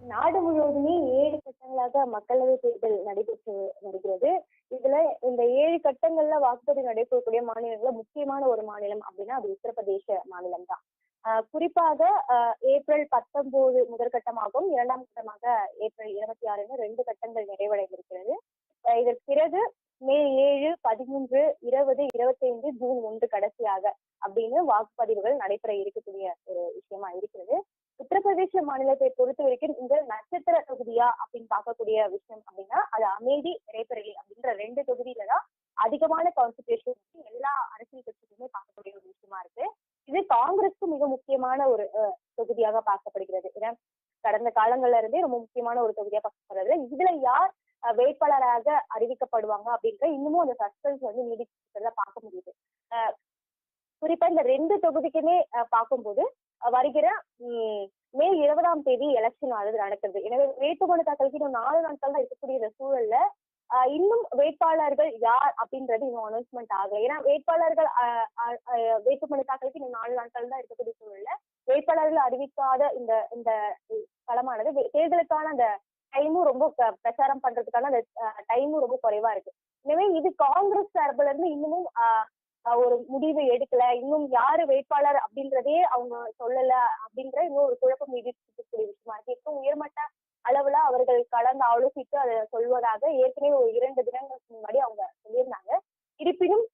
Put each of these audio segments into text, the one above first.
நாடு முழுவதுமே ஏழு கட்டங்களாக மக்களவை தேர்தல் நடைபெற்று வருகிறது. இதுல இந்த ஏழு கட்டங்கள்ல வாக்குப்பதிவு நடைபெறக்கூடிய மாநிலங்கள்ல முக்கியமான ஒரு மாநிலம் அப்படின்னா அது உத்தரப்பிரதேச மாநிலம் தான் ஆஹ் குறிப்பாக ஆஹ் ஏப்ரல் பத்தொன்பது முதற்கட்டமாகவும் இரண்டாம் கட்டமாக ஏப்ரல் இருபத்தி ஆறுன்னு ரெண்டு கட்டங்கள் நிறைவடைந்திருக்கிறது. இதற்கு பிறகு மே ஏழு பதிமூன்று இருபது இருபத்தைந்து ஜூன் ஒன்று கடைசியாக அப்படின்னு வாக்குப்பதிவுகள் நடைபெற இருக்கக்கூடிய ஒரு விஷயமா இருக்கிறது. உத்தரப்பிரதேச மாநிலத்தை பொறுத்த வரைக்கும் இந்த நட்சத்திர தொகுதியா அப்படின்னு பார்க்கக்கூடிய விஷயம் அப்படின்னா அது அமேதி ரேபரேலி அப்படின்ற ரெண்டு தொகுதியில தான் அதிகமான கான்சன்ட்ரேஷன் எல்லா அரசியல் கட்சிகளுமே பார்க்கக்கூடிய ஒரு விஷயமா இருக்கு. இது காங்கிரஸ்க்கு மிக முக்கியமான ஒரு அஹ், தொகுதியாக பார்க்கப்படுகிறது. ஏன்னா கடந்த காலங்கள்ல இருந்தே ரொம்ப முக்கியமான ஒரு தொகுதியா பார்க்கப்படுறது இதுல யார் வேட்பாளராக அறிவிக்கப்படுவாங்க அப்படின்ற இன்னமும் அந்த சஸ்பென்ஸ் வந்து நீடிக்கிறத பார்க்க முடியுது. குறிப்பா இந்த ரெண்டு தொகுதிக்குமே அஹ், பார்க்கும்போது வருகிற உம், தேதி எலெக்ஷன் ஆனது நடக்குது எனவே வேட்புமனு தாக்கலுக்கு இன்னும் நாலு நாட்கள் தான் இருக்கக்கூடிய இந்த சூழல்ல ஆஹ் இன்னும் வேட்பாளர்கள் யார் அப்படின்றது இன்னும் அனௌன்ஸ்மெண்ட் ஆகல. ஏன்னா வேட்பாளர்கள் வேட்புமனு தாக்கலுக்கு இன்னும் நாலு நாட்கள் தான் இருக்கக்கூடிய சூழல்ல வேட்பாளர்கள் அறிவிக்காத இந்த இந்த களமானது தேர்தலுக்கான அந்த டைமும் ரொம்ப பிரச்சாரம் பண்றதுக்கான அந்த டைமும் ரொம்ப குறைவா இருக்கு. எனவே இது காங்கிரஸ் தரப்புல இருந்து இன்னமும் ஆஹ் ஒரு முடிவு எடுக்கல. இன்னும் யாரு வேட்பாளர் அப்படின்றதே அவங்க சொல்லல அப்படின்ற இன்னும் ஒரு குழப்பம் நீடிக்கக்கூடிய விஷயமா இருக்கு இன்னும் உயர்மட்ட அளவுல அவர்கள் ஆலோசித்து அதை சொல்வதாக ஏற்கனவே ஒரு இரண்டு தினங்களுக்கு முன்னாடி அவங்க சொல்லியிருந்தாங்க. இருப்பினும்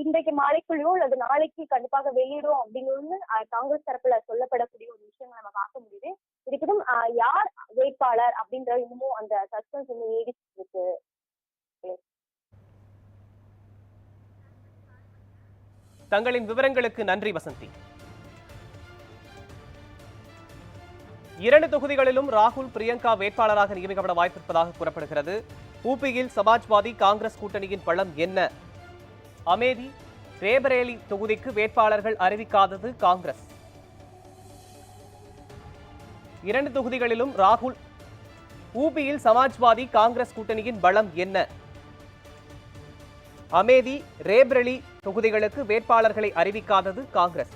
இன்றைக்கு மாலைக்குள்ளோ அல்லது நாளைக்கு கண்டிப்பாக வெளியிடும் அப்படின்னு காங்கிரஸ் தரப்புல சொல்லப்படக்கூடிய ஒரு விஷயங்களை நம்ம பார்க்க முடியுது. இருப்பினும் யார் வேட்பாளர் அப்படின்ற இன்னமும் அந்த சஸ்பென்ஸ் இன்னும் நீடிச்சு இருக்கு தங்களின் விவரங்களுக்கு நன்றி வசந்தி. இரண்டு தொகுதிகளிலும் ராகுல் பிரியங்கா வேட்பாளராக நியமிக்கப்பட வாய்ப்பிருப்பதாக கூறப்படுகிறது. ஊபியில் சமாஜ்வாதி காங்கிரஸ் கூட்டணியின் பலம் என்ன? அமேதி ரேபரேலி தொகுதிக்கு வேட்பாளர்கள் அறிவிக்காதது காங்கிரஸ். இரண்டு தொகுதிகளிலும் ராகுல் ஊபியில் சமாஜ்வாதி காங்கிரஸ் கூட்டணியின் பலம் என்ன? அமேதி ரேப்ரலி தொகுதிகளுக்கு வேட்பாளர்களை அறிவிக்காதது காங்கிரஸ்.